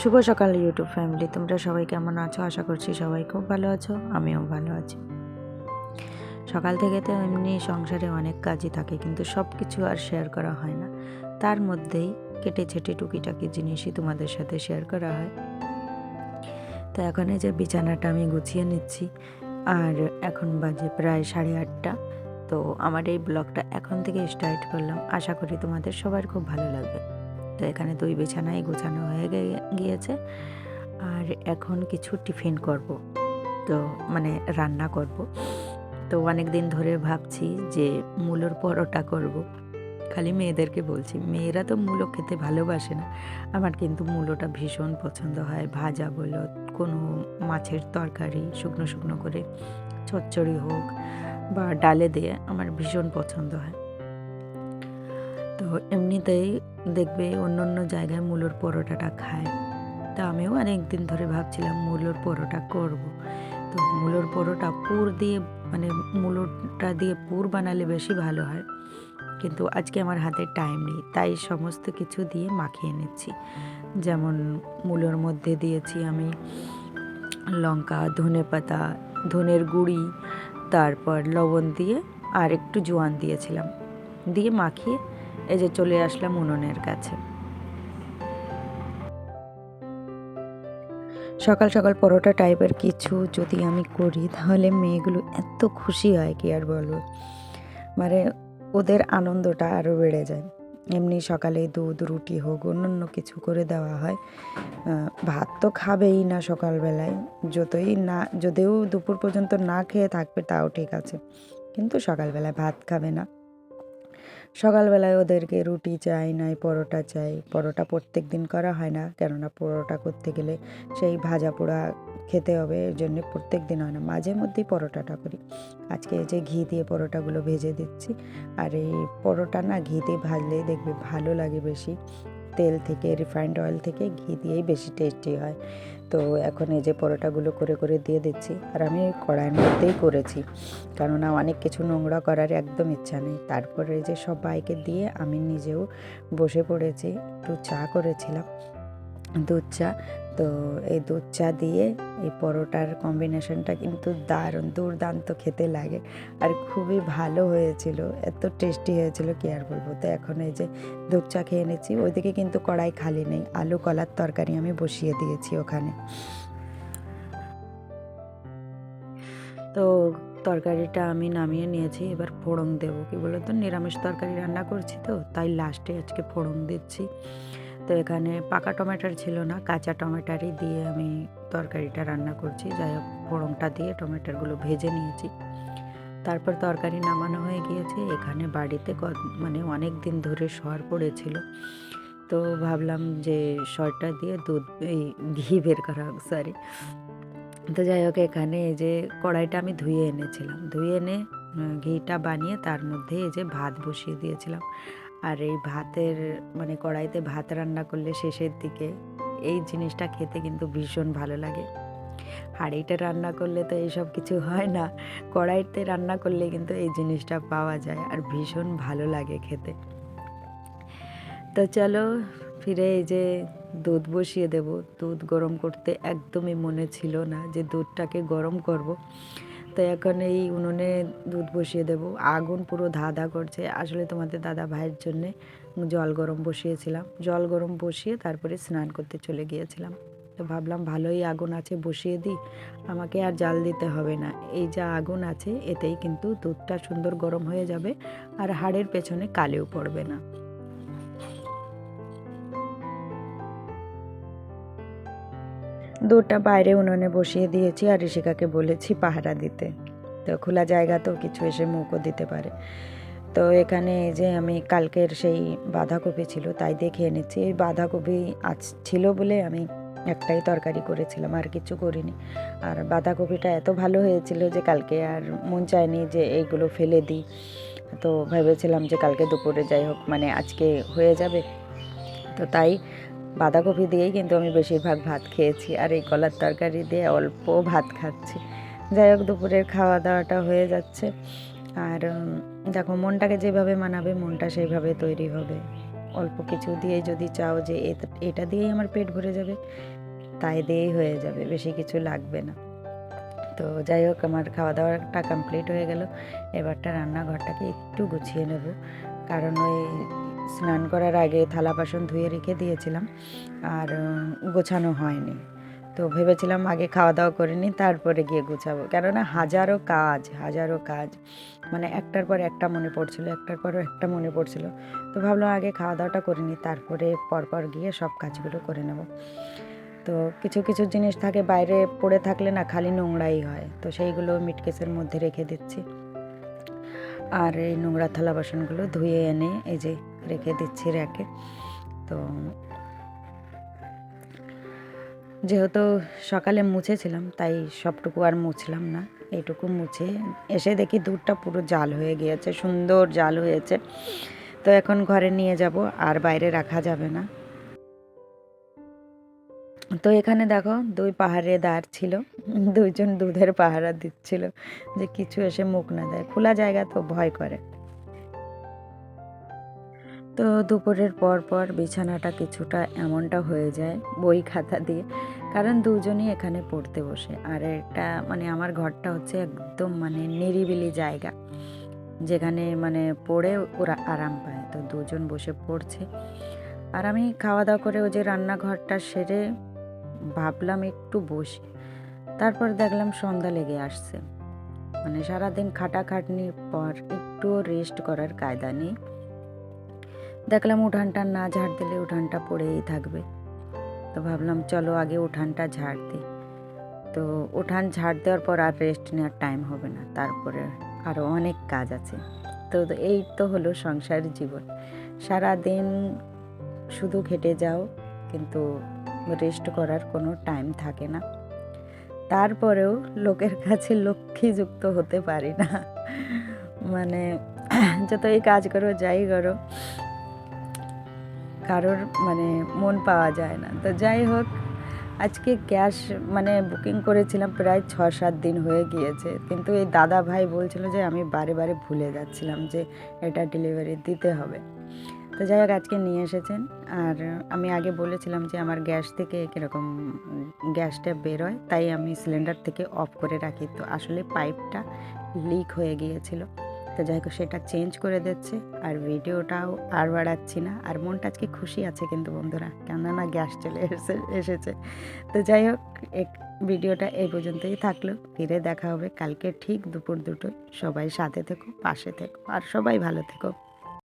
শুভ সকাল YouTube family তোমরা সবাই কেমন আছো? আশা করছি সবাই খুব ভালো আছো, আমিও ভালো আছি। সকাল থেকে তো এমনি সংসারে অনেক কাজই থাকে, কিন্তু সব কিছু আর শেয়ার করা হয় না। তার মধ্যেই কেটে ছেটে টুকিটাকি জিনিসই তোমাদের সাথে শেয়ার করা হয়। তো এখন এই যে বিছানাটা আমি গুছিয়ে নিচ্ছি, আর এখন বাজে প্রায় সাড়ে আটটা। তো আমার এই ব্লগটা এখন থেকে স্টার্ট করলাম। আশা করি তোমাদের সবার খুব ভালো লাগবে। তো এখানে দুই বিছানায় গোছানো হয়ে গিয়েছে। আর এখন কিছু টিফিন করব। তো মানে রান্না করব। তো অনেক দিন ধরে ভাবছি যে মূলোর পরোটা করব। খালি মেয়েদেরকে বলছি, মেয়েরা তো মূলো খেতে ভালোবাসে না। আমার কিন্তু মূলোটা ভীষণ পছন্দ হয়। ভাজা বলো, কোনো মাছের তরকারি, শুকনো শুকনো করে, চচ্চড়ি হোক বা ডালে দিয়ে আমার ভীষণ পছন্দ হয়। তো এমনিতেই দেখবে অন্য অন্য জায়গায় মূলোর পরোটাটা খায়। তা আমিও অনেক দিন ধরে ভাবছিলাম মূলোর পরোটা করব। তো মূলোর পরোটা পুর দিয়ে মানে মূলোটা দিয়ে পুর বানালে বেশি ভালো হয়। কিন্তু আজকে আমার হাতে টাইম নেই, তাই সমস্ত কিছু দিয়ে মাখিয়ে নিচ্ছি। যেমন মূলোর মধ্যে দিয়েছি আমি লঙ্কা, ধনে পাতা, ধনের গুঁড়ি, তারপর লবণ দিয়ে আর একটু জোয়ান দিয়েছিলাম। দিয়ে মাখিয়ে এই যে চলে আসলাম উনুনের কাছে। সকাল সকাল পরোটা টাইপের কিছু যদি আমি করি, তাহলে মেয়েগুলো এত খুশি হয়, কি আর বলব? মানে ওদের আনন্দটা আরও বেড়ে যায়। এমনি সকালে দুধ, রুটি হোক অন্য কিছু করে দেওয়া হয়। ভাত তো খাবেই না সকালবেলায়। যতই না, যদিও দুপুর পর্যন্ত না খেয়ে থাকবে, তাও ঠিক আছে। কিন্তু সকালবেলায় ভাত খাবে না। সকালবেলায় ওদেরকে রুটি চাই, নাই পরোটা চাই। পরোটা প্রত্যেক দিন করা হয় না, কেননা পরোটা করতে গেলে সেই ভাজা পোড়া খেতে হবে, এর জন্যে প্রত্যেক দিন হয় না। মাঝে মধ্যেই পরোটাটা করি। আজকে এই যে ঘি দিয়ে পরোটাগুলো ভেজে দিচ্ছি, আর এই পরোটা না ঘিতে ভাজলে দেখবে ভালো লাগে বেশি। তেল থেকে রিফাইন্ড অয়েল থেকে ঘি দিয়েই বেশি টেস্টি হয়। তো এখন এই যে পরোটাগুলো করে করে দিয়ে দিচ্ছি আর আমি কড়াইয়ের মধ্যেই করেছি। কেননা অনেক কিছু নোংরা করার একদম ইচ্ছা নেই। তারপরে যে বাইকে দিয়ে আমি নিজেও বসে পড়েছি, একটু চা করেছিলাম। দুধ চা। তো এই দুধ চা দিয়ে এই পরোটার কম্বিনেশনটা কিন্তু দারুণ, দুর্দান্ত খেতে লাগে। আর খুবই ভালো হয়েছিল, এত টেস্টি হয়েছিল, কি আর বলব? তো এখন এই যে দুধ চা খেয়ে নিচ্ছি, ওইদিকে কিন্তু কড়াই খালি নেই, আলু কলার তরকারি আমি বসিয়ে দিয়েছি ওখানে। তো তরকারিটা আমি নামিয়ে নিয়েছি, এবার ফোড়ন দেবো। কি বলো তো নিরামিষ তরকারি রান্না করছি তো, তাই লাস্টে আজকে ফোড়ন দিচ্ছি। তো এখানে পাকা টমেটোর ছিল না, কাঁচা টমেটারই দিয়ে আমি তরকারিটা রান্না করছি। যাই হোক, ফোড়নটা দিয়ে টমেটোগুলো ভেজে নিয়েছি। তারপর তরকারি নামানো হয়ে গিয়েছে। এখানে বাড়িতে মানে অনেক দিন ধরে সর পড়েছিল। তো ভাবলাম যে সরটা দিয়ে দুধ, এই ঘি বের করা হোক সরি তো যাই হোক, এখানে এই যে কড়াইটা আমি ধুয়ে এনেছিলাম। ধুয়ে এনে ঘিটা বানিয়ে তার মধ্যে এই যে ভাত বসিয়ে দিয়েছিলাম। আর এই ভাতের মানে কড়াইতে ভাত রান্না করলে শেষের দিকে এই জিনিসটা খেতে কিন্তু ভীষণ ভালো লাগে। হাঁড়িতে রান্না করলে তো এইসব কিছু হয় না, কড়াইতে রান্না করলে কিন্তু এই জিনিসটা পাওয়া যায় আর ভীষণ ভালো লাগে খেতে। তো চলো ফিরে এই যে দুধ বসিয়ে দেব। দুধ গরম করতে একদমই মনে ছিল না যে দুধটাকে গরম করব। তো এখন এই উনুনে দুধ বসিয়ে দেব। আগুন পুরো ধাঁধা করছে। আসলে তোমাদের দাদা ভাইয়ের জন্যে জল গরম বসিয়েছিলাম। জল গরম বসিয়ে তারপরে স্নান করতে চলে গিয়েছিলাম। তো ভাবলাম ভালোই আগুন আছে, বসিয়ে দিই। আমাকে আর জাল দিতে হবে না। এই যা আগুন আছে, এতেই কিন্তু দুধটা সুন্দর গরম হয়ে যাবে আর হাড়ের পেছনে কালেও পড়বে না। দুধটা বাইরে উনুনে বসিয়ে দিয়েছি আর ঋষিকাকে বলেছি পাহারা দিতে। তো খোলা জায়গা তো কিছু এসে মুখও দিতে পারে। তো এখানে যে আমি কালকের সেই বাঁধাকপি ছিল তাই দেখে এনেছি এই বাঁধাকপি আজ ছিল বলে আমি একটাই তরকারি করেছিলাম, আর কিছু করিনি। আর বাঁধাকপিটা এত ভালো হয়েছিল যে কালকে আর মন চায়নি যে এইগুলো ফেলে দিই। তো ভেবেছিলাম যে কালকে দুপুরে যাই হোক মানে আজকে হয়ে যাবে। তো তাই বাঁধাকপি দিয়েই কিন্তু আমি বেশিরভাগ ভাত খেয়েছি আর এই কলার তরকারি দিয়ে অল্প ভাত খাচ্ছি। যাই হোক, দুপুরের খাওয়া দাওয়াটা হয়ে যাচ্ছে। আর দেখো, মনটাকে যেভাবে মানাবে, মনটা সেইভাবে তৈরি হবে। অল্প কিছু দিয়ে যদি চাও যে এটা দিয়েই আমার পেট ভরে যাবে, তাই দিয়েই হয়ে যাবে, বেশি কিছু লাগবে না। তো যাই হোক, আমার খাওয়া দাওয়াটা কমপ্লিট হয়ে গেল। এবারটা রান্নাঘরটাকে একটু গুছিয়ে নেব। কারণ ওই স্নান করার আগে থালা বাসন ধুয়ে রেখে দিয়েছিলাম আর গোছানো হয়নি। তো ভেবেছিলাম আগে খাওয়া দাওয়া করে নিই, তারপরে গিয়ে গুছাবো। কেননা হাজারো কাজ হাজারো কাজ। মানে একটার পর একটা মনে পড়ছিল, একটার পরও একটা মনে পড়ছিল। তো ভাবলাম আগে খাওয়া দাওয়াটা করে নিই, তারপরে পরপর গিয়ে সব কাজগুলো করে নেব। তো কিছু কিছু জিনিস থাকে, বাইরে পড়ে থাকলে না খালি নোংরাই হয়। তো সেইগুলো মিটকেসের মধ্যে রেখে দিচ্ছি। আর এই নোংরা থালা বাসনগুলো ধুয়ে এনে এই যে রেখে দিচ্ছি র্যাকে। তো যেহেতু সকালে মুছেছিলাম, তাই সবটুকু আর মুছলাম না। এইটুকু মুছে এসে দেখি দুধটা পুরো জাল হয়ে গিয়েছে, সুন্দর জাল হয়েছে। তো এখন ঘরে নিয়ে যাব, আর বাইরে রাখা যাবে না। তো এখানে দেখো দুই পাহাড়ে দাঁড় ছিল, দুইজন দুধের পাহারা দিচ্ছিল যে কিছু এসে মুখ না দেয়, খোলা জায়গা তো ভয় করে। তো দুপুরের পর পর বিছানাটা কিছুটা এমনটা হয়ে যায় বই খাতা দিয়ে, কারণ দুজনই এখানে পড়তে বসে। আর এটা মানে আমার ঘরটা হচ্ছে একদম মানে নিরিবিলি জায়গা, যেখানে মানে পড়ে ওরা আরাম পায়। তো দুজন বসে পড়ছে। আর আমি খাওয়া দাওয়া করে ওই যে রান্নাঘরটা সেরে ভাবলাম একটু বসি। তারপর দেখলাম সন্ধ্যা লেগে আসছে। মানে সারাদিন খাটাখাটনির পর একটুও রেস্ট করার কায়দা নেই। দেখলাম উঠানটা না ঝাড় দিলে উঠানটা পড়েই থাকবে। তো ভাবলাম চলো আগে উঠানটা ঝাড় দিই। তো উঠান ঝাড় দেওয়ার পর আর রেস্ট নেওয়ার টাইম হবে না। তারপরে আরও অনেক কাজ আছে। তো এই তো হলো সংসার জীবন। সারা দিন শুধু খেটে যাও, কিন্তু রেস্ট করার কোনো টাইম থাকে না। তারপরেও লোকের কাছে লক্ষ্মীযুক্ত হতে পারি না। মানে যতই কাজ করো, যাই করো, কারোর মানে মন পাওয়া যায় না। তো যাই হোক, আজকে গ্যাস মানে বুকিং করেছিলাম, প্রায় ছ সাত দিন হয়ে গিয়েছে। কিন্তু এই দাদা ভাই বলছিল যে, আমি বারে বারে ভুলে যাচ্ছিলাম যে, এটা ডেলিভারি দিতে হবে। তো যাই হোক, আজকে নিয়ে এসেছেন। আর আমি আগে বলেছিলাম যে আমার গ্যাস থেকে কীরকম গ্যাসটা বেরোয়, তাই আমি সিলিন্ডার থেকে অফ করে রাখি। তো আসলে পাইপটা লিক হয়ে গিয়েছিল। তো যাই হোক, সেটা চেঞ্জ করে দিচ্ছে। আর ভিডিওটাও আর বাড়াচ্ছি না। আর মনটা আজকে খুশি আছে কিন্তু বন্ধুরা, কেননা গ্যাস চলে এসে, এসেছে। তো যাই হোক, এক ভিডিওটা এই পর্যন্তই থাকল। ফিরে দেখা হবে কালকে ঠিক দুপুর দুটো সবাই সাথে থেকো, পাশে থেকো, আর সবাই ভালো থেকো।